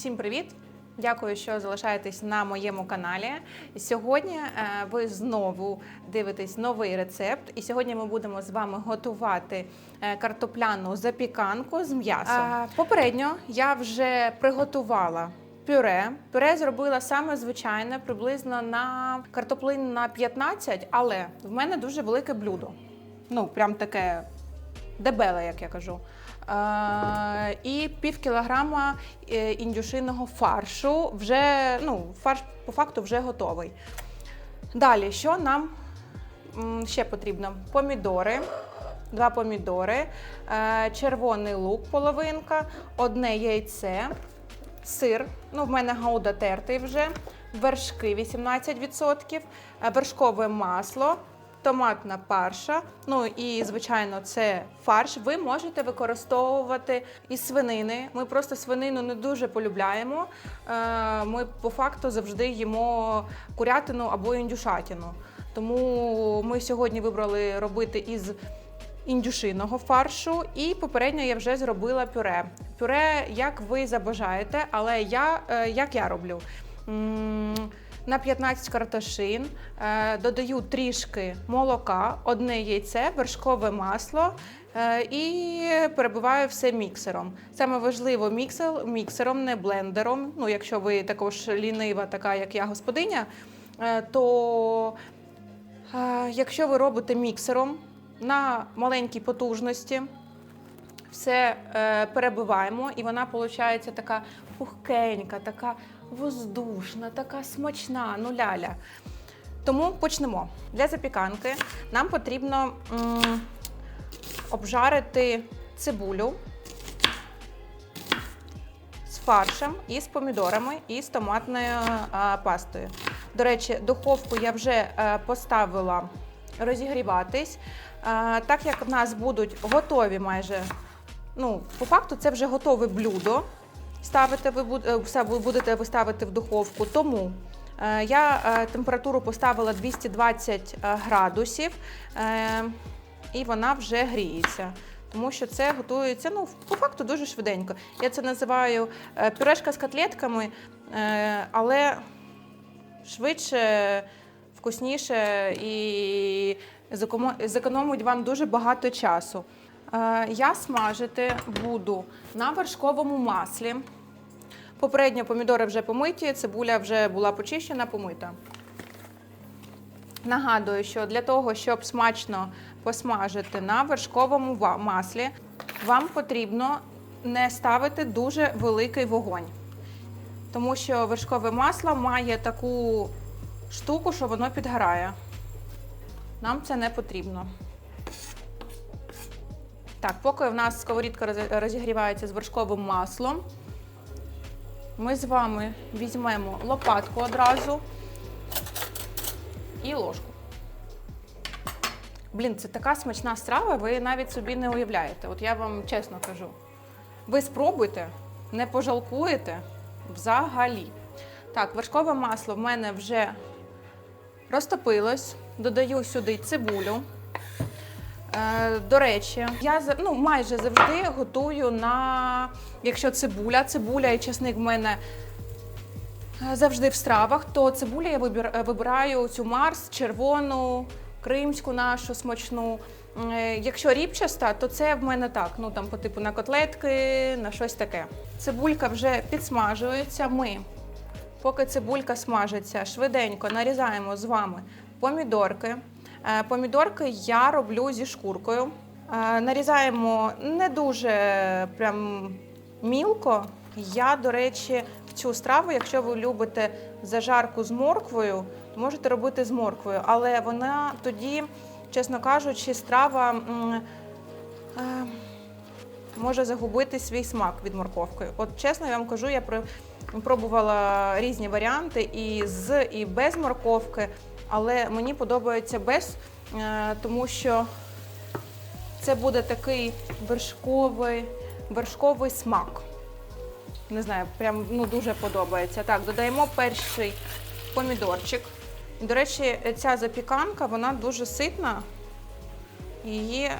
Всім привіт! Дякую, що залишаєтесь на моєму каналі. Сьогодні е, ви знову дивитесь новий рецепт, і сьогодні ми будемо з вами готувати е, картопляну запіканку з м'ясом. Попередньо я вже приготувала. Пюре. Пюре зробила саме звичайне, приблизно на картоплин на 15, але в мене дуже велике блюдо. Ну, прям таке дебеле, як я кажу. І пів кілограма е, індюшиного фаршу. Вже, ну, фарш по факту вже готовий. Далі, що нам ще потрібно? Помідори. Два помідори, е, червоний лук, половинка, одне яйце, сир. Ну, в мене гауда тертий вже, вершки 18%, е, вершкове масло, томатна парша. Ну і, звичайно, це фарш. Ви можете використовувати із свинини. Ми просто свинину не дуже полюбляємо. Е, Ми по факту завжди їмо курятину або індюшатину. Тому ми сьогодні вибрали робити із індюшиного фаршу, і попередньо я вже зробила пюре. Пюре, як ви забажаєте, але я е, як я роблю. На 15 картошин е, додаю трішки молока, одне яйце, вершкове масло е, і перебиваю все міксером. Саме важливо міксер, міксером, не блендером. Ну, якщо ви також лінива, така як я господиня, е, то якщо ви робите міксером на маленькій потужності, все перебиваємо, і вона виходить така пухкенька, така воздушна, така смачна, ну ляля. Тому почнемо. Для запіканки нам потрібно м, обжарити цибулю з фаршем і з помідорами і з томатною а, пастою. До речі, духовку я вже е, поставила розігріватись. Е, так як в нас будуть готові майже, ну, по факту, це вже готове блюдо. Ставите ви е, все ви будете ви ставити в духовку. Тому е, я е, температуру поставила 220 градусів, і вона вже гріється. Тому що це готується ну, по факту дуже швиденько. Я це називаю пюрешка з котлетками, але швидше, вкусніше і зекономить вам дуже багато часу. Е, Я смажити буду на вершковому маслі. Попередньо помідори вже помиті, цибуля вже була почищена, помита. Нагадую, що для того, щоб смачно посмажити на вершковому маслі, вам потрібно не ставити дуже великий вогонь. Тому що вершкове масло має таку штуку, що воно підгорає. Нам це не потрібно. Так, поки в нас сковорідка розігрівається з вершковим маслом, ми з вами візьмемо лопатку одразу і ложку. Блін, це така смачна страва, ви навіть собі не уявляєте. От я вам чесно кажу. Ви спробуйте, не пожалкуєте взагалі. Так, вершкове масло в мене вже розтопилось. Додаю сюди цибулю. Е, До речі, я ну, майже завжди готую на, якщо цибуля, цибуля і чесник в мене е, завжди в стравах, то цибуля я е, вибираю цю Марс, червону, кримську нашу смачну. Якщо ріпчаста, то це в мене так, ну там по типу на котлетки, на щось таке. Цибулька вже підсмажується. Ми, поки цибулька смажиться, швиденько нарізаємо з вами помідорки. Е, Помідорки я роблю зі шкуркою. Е, Нарізаємо не дуже прям мілко. Я, до речі, в цю страву, якщо ви любите зажарку з морквою, то можете робити з морквою, але вона тоді, чесно кажучи, страва е, може загубити свій смак від морковки. От чесно, я вам кажу, я пробувала різні варіанти і з, і без морковки, але мені подобається без, е, тому що це буде такий вершковий, вершковий смак. Не знаю, прям ну, дуже подобається. Так, додаємо перший помідорчик. До речі, ця запіканка вона дуже ситна. Її е,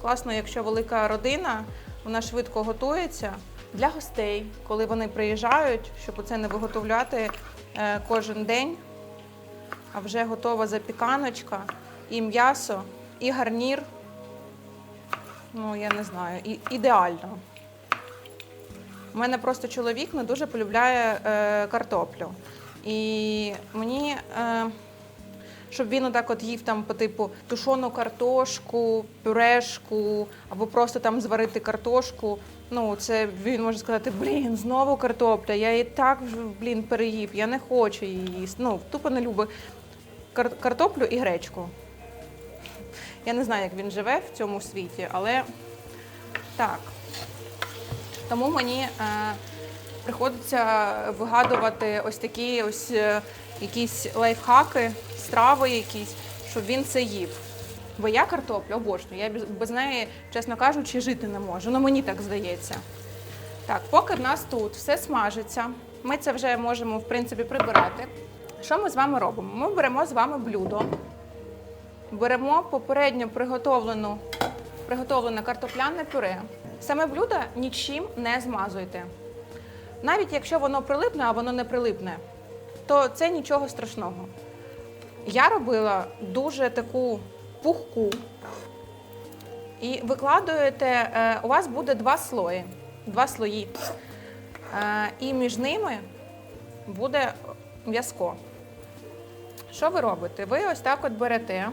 класно, якщо велика родина, вона швидко готується. для гостей, коли вони приїжджають, щоб оце не виготовляти е, кожен день, а вже готова запіканочка, і м'ясо, і гарнір. Ну, я не знаю, і, ідеально. У мене просто чоловік не дуже полюбляє е, картоплю. І мені, е, щоб він отак от їв там по типу тушону картошку, пюрешку, або просто там зварити картошку. Ну, це він може сказати, блін, знову картопля, я і так блін, переїв, я не хочу її їсти. Ну, тупо не любить кар- картоплю і гречку. Я не знаю, як він живе в цьому світі, але так. Тому мені е, приходиться вигадувати ось такі ось е, якісь лайфхаки, страви якісь, щоб він це їв. Бо я картоплю обожнюю, я без неї, чесно кажучи, жити не можу. Ну мені так здається. Так, поки в нас тут все смажиться, ми це вже можемо в принципі прибирати. Що ми з вами робимо? Ми беремо з вами блюдо, беремо попередньо приготовлену, приготовлене картопляне пюре. Саме блюдо нічим не змазуйте. Навіть якщо воно прилипне, а воно не прилипне, то це нічого страшного. Я робила дуже таку пухку. І викладуєте, е, у вас буде два слої, два слої. Е, І між ними буде м'язко. Що ви робите? Ви ось так от берете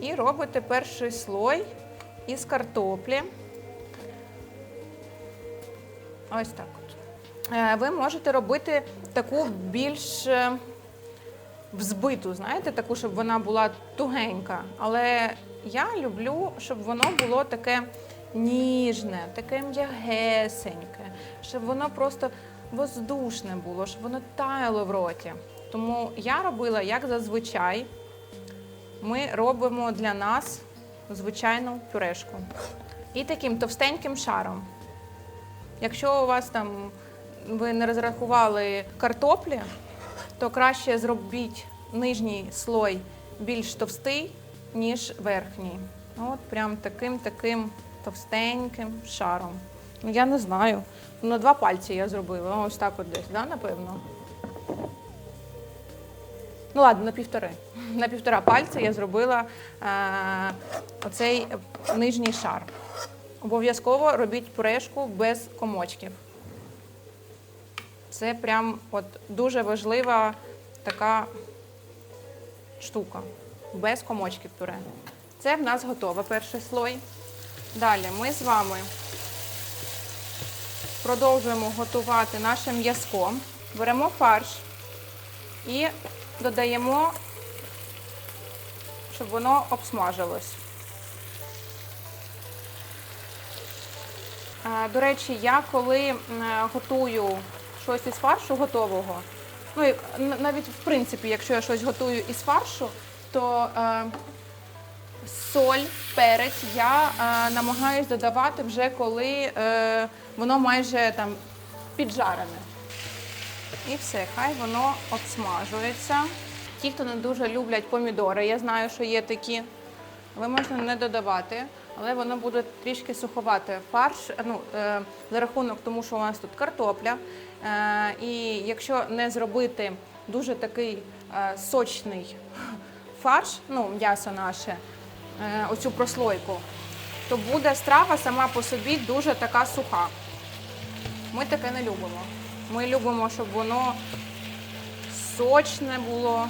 і робите перший слой із картоплі. Ось так от. Е, Ви можете робити таку більш е, взбиту, знаєте, таку, щоб вона була тугенька. Але я люблю, щоб воно було таке ніжне, таке м'ягесеньке, щоб воно просто воздушне було, щоб воно таяло в роті. Тому я робила як зазвичай. Ми робимо для нас звичайну пюрешку. І таким товстеньким шаром. Якщо у вас там ви не розрахували картоплі, то краще зробіть нижній слой більш товстий, ніж верхній. От прям таким таким товстеньким шаром. Ну, я не знаю. На два пальці я зробила. Ось так от десь, да, напевно. Ну ладно, на півтори. На півтора пальця я зробила е, оцей нижній шар. Обов'язково робіть пюрешку без комочків. Це прям от дуже важлива така штука. Без комочків пюре. Це в нас готове перший слой. Далі ми з вами продовжуємо готувати наше м'язко. Беремо фарш і додаємо, щоб воно обсмажилось. До речі, я коли е, готую щось із фаршу готового, ну навіть в принципі, якщо я щось готую із фаршу, то е, соль, перець я е, намагаюсь додавати вже коли е, воно майже там піджарене. І все, хай воно обсмажується. Ті, хто не дуже люблять помідори, я знаю, що є такі. Ви можна не додавати, але воно буде трішки суховате. Фарш, ну, е, за рахунок тому, що у нас тут картопля. Е, і якщо не зробити дуже такий е, сочний фарш, ну, м'ясо наше, е, оцю прослойку, то буде страва сама по собі дуже така суха. Ми таке не любимо. Ми любимо, щоб воно сочне було,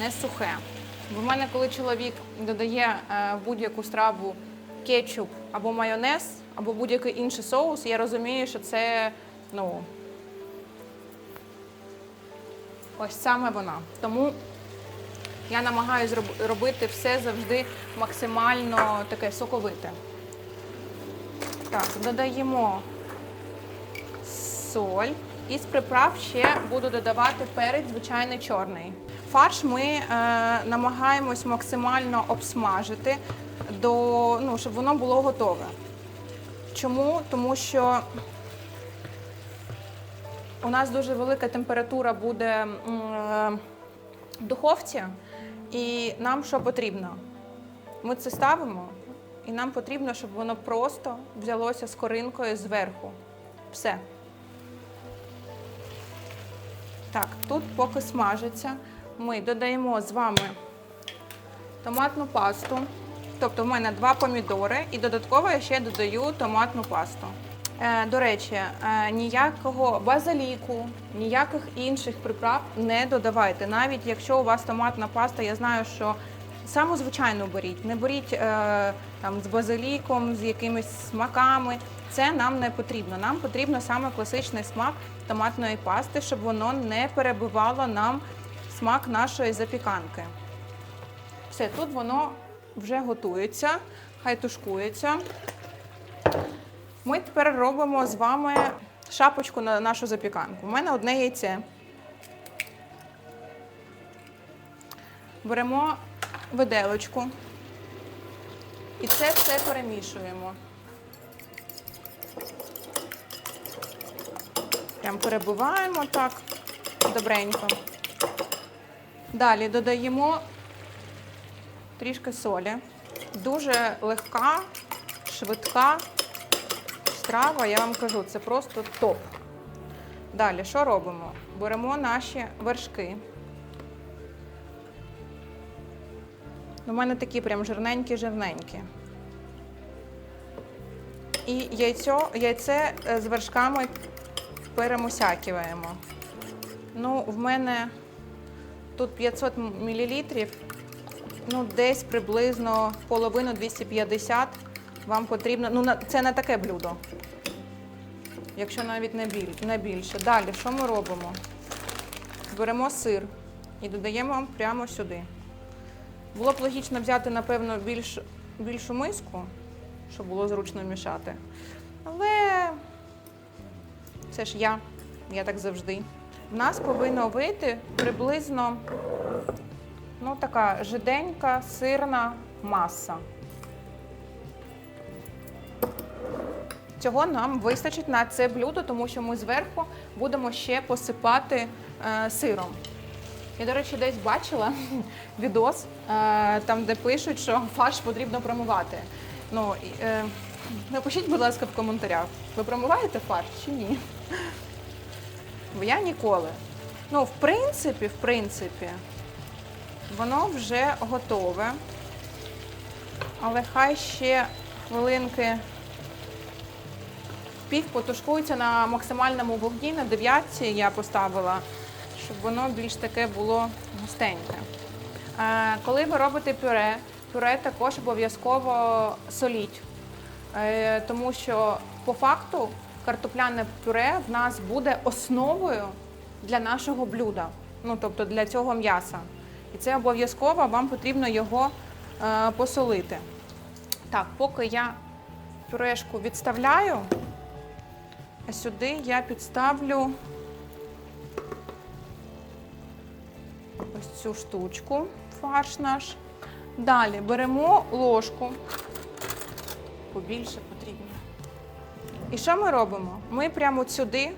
не сухе. Бо в мене, коли чоловік додає е, будь-яку страву кетчуп або майонез, або будь-який інший соус, я розумію, що це ну, ось саме вона. Тому я намагаюся робити все завжди максимально таке соковите. Так, додаємо соль. Із приправ ще буду додавати перець звичайний чорний. Фарш ми е, намагаємось максимально обсмажити, до, ну, щоб воно було готове. Чому? Тому що у нас дуже велика температура буде в духовці, і нам що потрібно? Ми це ставимо, і нам потрібно, щоб воно просто взялося з коринкою зверху. Все. Так, тут поки смажиться, ми додаємо з вами томатну пасту. Тобто в мене два помідори і додатково я ще додаю томатну пасту. Е, до речі, е, ніякого базиліку, ніяких інших приправ не додавайте. Навіть якщо у вас томатна паста, я знаю, що саму звичайну беріть. Не беріть е, там з базиліком, з якимись смаками. Це нам не потрібно. Нам потрібно саме класичний смак томатної пасти, щоб воно не перебивало нам смак нашої запіканки. Все, тут воно вже готується, хай тушкується. Ми тепер робимо з вами шапочку на нашу запіканку. У мене одне яйце. Беремо виделочку і це все перемішуємо. Прям перебиваємо так добренько. Далі додаємо трішки солі. Дуже легка, швидка страва, я вам кажу, це просто топ. Далі, що робимо? Беремо наші вершки. У мене такі прям жирненькі-жирненькі. І яйцо, яйце е, з вершками перемусякиваємо. Ну, в мене тут 500 мл, ну, десь приблизно половину 250 вам потрібно. Ну, це не таке блюдо. Якщо навіть не, не більше. Далі, що ми робимо? Беремо сир і додаємо прямо сюди. Було б логічно взяти, напевно, більш, більшу миску, щоб було зручно мішати. Але це ж я, я так завжди. В нас повинно вийти приблизно ну, така жиденька сирна маса. Цього нам вистачить на це блюдо, тому що ми зверху будемо ще посипати е, сиром. Я, до речі, десь бачила відос, е, там, де пишуть, що фарш потрібно промивати. Ну, е, напишіть, будь ласка, в коментарях, ви промиваєте фарш чи ні? Бо я ніколи. Ну, в принципі, в принципі, воно вже готове. Але хай ще хвилинки пів потушкується на максимальному вогні, на дев'ятці я поставила, щоб воно більш таке було густеньке. Коли ви робите пюре, пюре також обов'язково соліть, Е, тому що по факту картопляне пюре в нас буде основою для нашого блюда, ну тобто для цього м'яса. І це обов'язково вам потрібно його е, посолити. Так, поки я пюрешку відставляю, сюди я підставлю цю штучку, фарш наш. Далі беремо ложку, побільше потрібно. І що ми робимо? Ми прямо сюди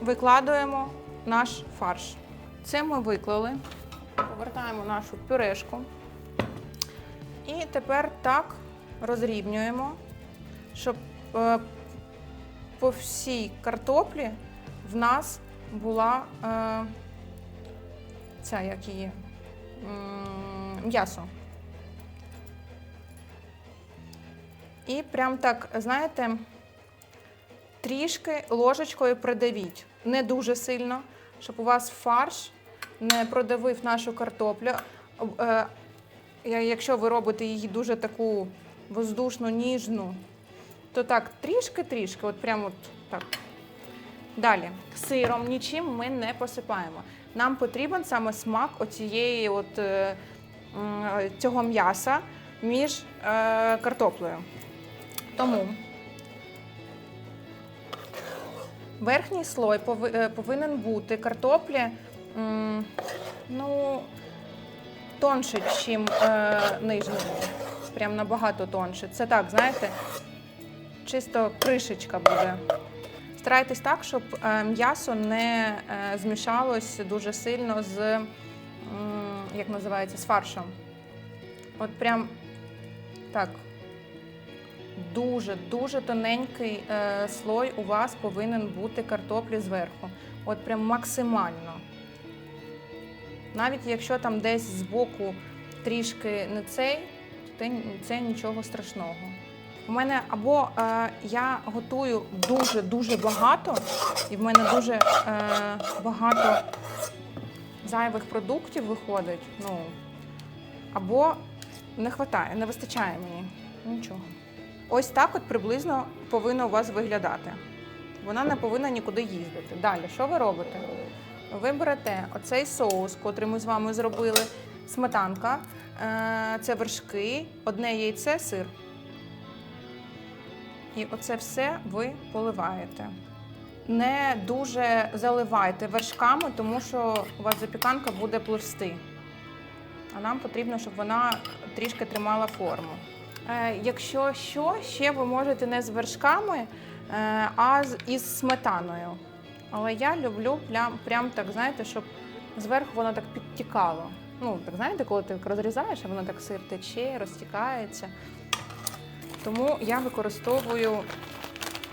викладуємо наш фарш. Це ми виклали, повертаємо нашу пюрешку. І тепер так розрівнюємо, щоб е, по всій картоплі в нас була е, ця як її м'ясо. І прям так, знаєте, трішки ложечкою придавіть. Не дуже сильно, щоб у вас фарш не продавив нашу картоплю. Е, Якщо ви робите її дуже таку воздушну, ніжну, то так, трішки-трішки, от прямо от так. Далі, сиром нічим ми не посипаємо. Нам потрібен саме смак оцієї от, е, цього м'яса між е, картоплею. Тому верхній слой е, повинен бути картоплі ну, тонше, ніж нижній. Прям набагато тонше. Це так, знаєте, чисто кришечка буде. Старайтесь так, щоб е, м'ясо не е, змішалось дуже сильно з, як називається, з фаршем. От прям так, дуже-дуже тоненький е, слой у вас повинен бути картоплі зверху. От прям максимально. Навіть якщо там десь збоку трішки не цей, то це- це нічого страшного. У мене або е, я готую дуже-дуже багато, і в мене дуже е, багато зайвих продуктів виходить. Ну, або не вистачає, не вистачає мені. Нічого. Ось так от приблизно повинно у вас виглядати. Вона не повинна нікуди їздити. Далі, що ви робите? Ви берете оцей соус, котрий ми з вами зробили, сметанка, е, це вершки, одне яйце, сир. І оце все ви поливаєте. Не дуже заливайте вершками, тому що у вас запіканка буде пливсти. А нам потрібно, щоб вона трішки тримала форму. Е, якщо що, ще ви можете не з вершками, е, а із сметаною. Але я люблю прям, прям так, знаєте, щоб зверху воно так підтікало. Ну, так знаєте, коли ти розрізаєш, воно так сир тече, розтікається. Тому я використовую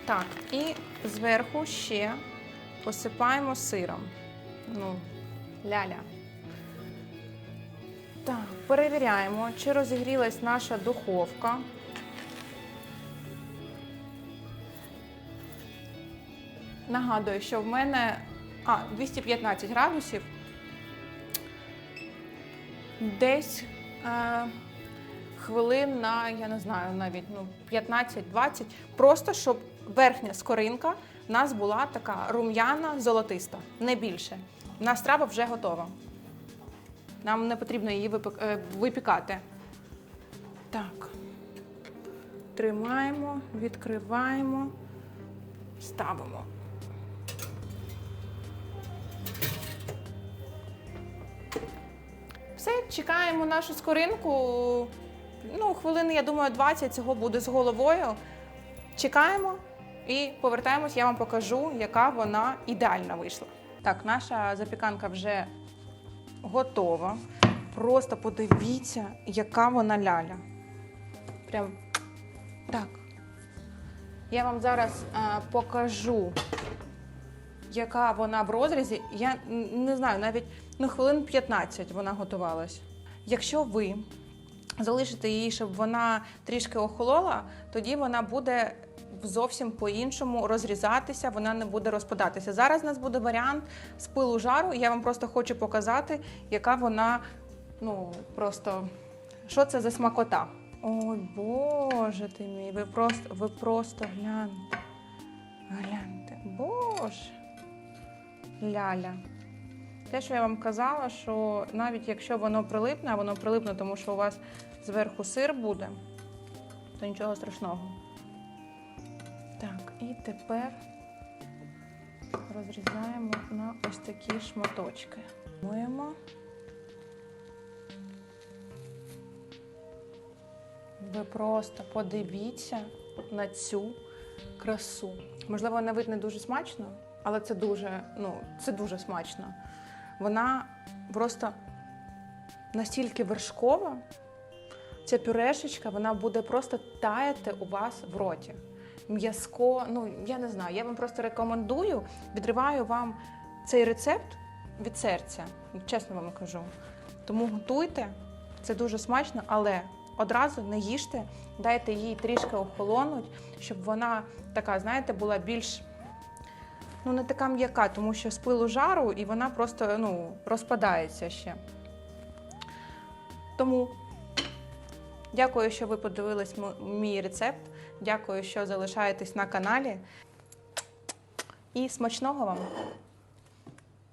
так. І зверху ще посипаємо сиром. Ну, ляля. Так, перевіряємо, чи розігрілась наша духовка. Нагадую, що в мене а, 215 градусів. Десь е, хвилин на, я не знаю, навіть ну, 15-20. Просто щоб верхня скоринка в нас була така рум'яна, золотиста, не більше. У нас страва вже готова. Нам не потрібно її е, випікати. Так. Тримаємо, відкриваємо, ставимо. Все, чекаємо нашу скоринку. Ну, хвилини, я думаю, 20 цього буде з головою. Чекаємо і повертаємось, я вам покажу, яка вона ідеальна вийшла. Так, наша запіканка вже готова. Просто подивіться, яка вона ляля. Прям так. Я вам зараз е, покажу, яка вона в розрізі. Я не знаю, навіть ну, хвилин 15 вона готувалась. Якщо ви залишите її, щоб вона трішки охолола, тоді вона буде зовсім по-іншому розрізатися, вона не буде розпадатися. Зараз у нас буде варіант з пилу жару. і Я вам просто хочу показати, яка вона, ну просто що це за смакота. Ой, Боже ти мій, ви просто, ви просто гляньте. Гляньте, Боже. Ляля. Те, що я вам казала, що навіть якщо воно прилипне, а воно прилипне, тому що у вас зверху сир буде, то нічого страшного. Так, і тепер розрізаємо на ось такі шматочки. Миємо. Ви просто подивіться на цю красу. Можливо, на вид не дуже смачно, але це дуже, ну, це дуже смачно. Вона просто настільки вершкова, ця пюрешечка, вона буде просто таяти у вас в роті. М'язко, ну я не знаю, я вам просто рекомендую, відриваю вам цей рецепт від серця, чесно вам кажу. Тому готуйте, це дуже смачно, але одразу не їжте, дайте їй трішки охолонуть, щоб вона така, знаєте, була більш ну, не така м'яка, тому що з пилу жару і вона просто ну, розпадається ще. Тому дякую, що ви подивились мій рецепт. Дякую, що залишаєтесь на каналі. І смачного вам!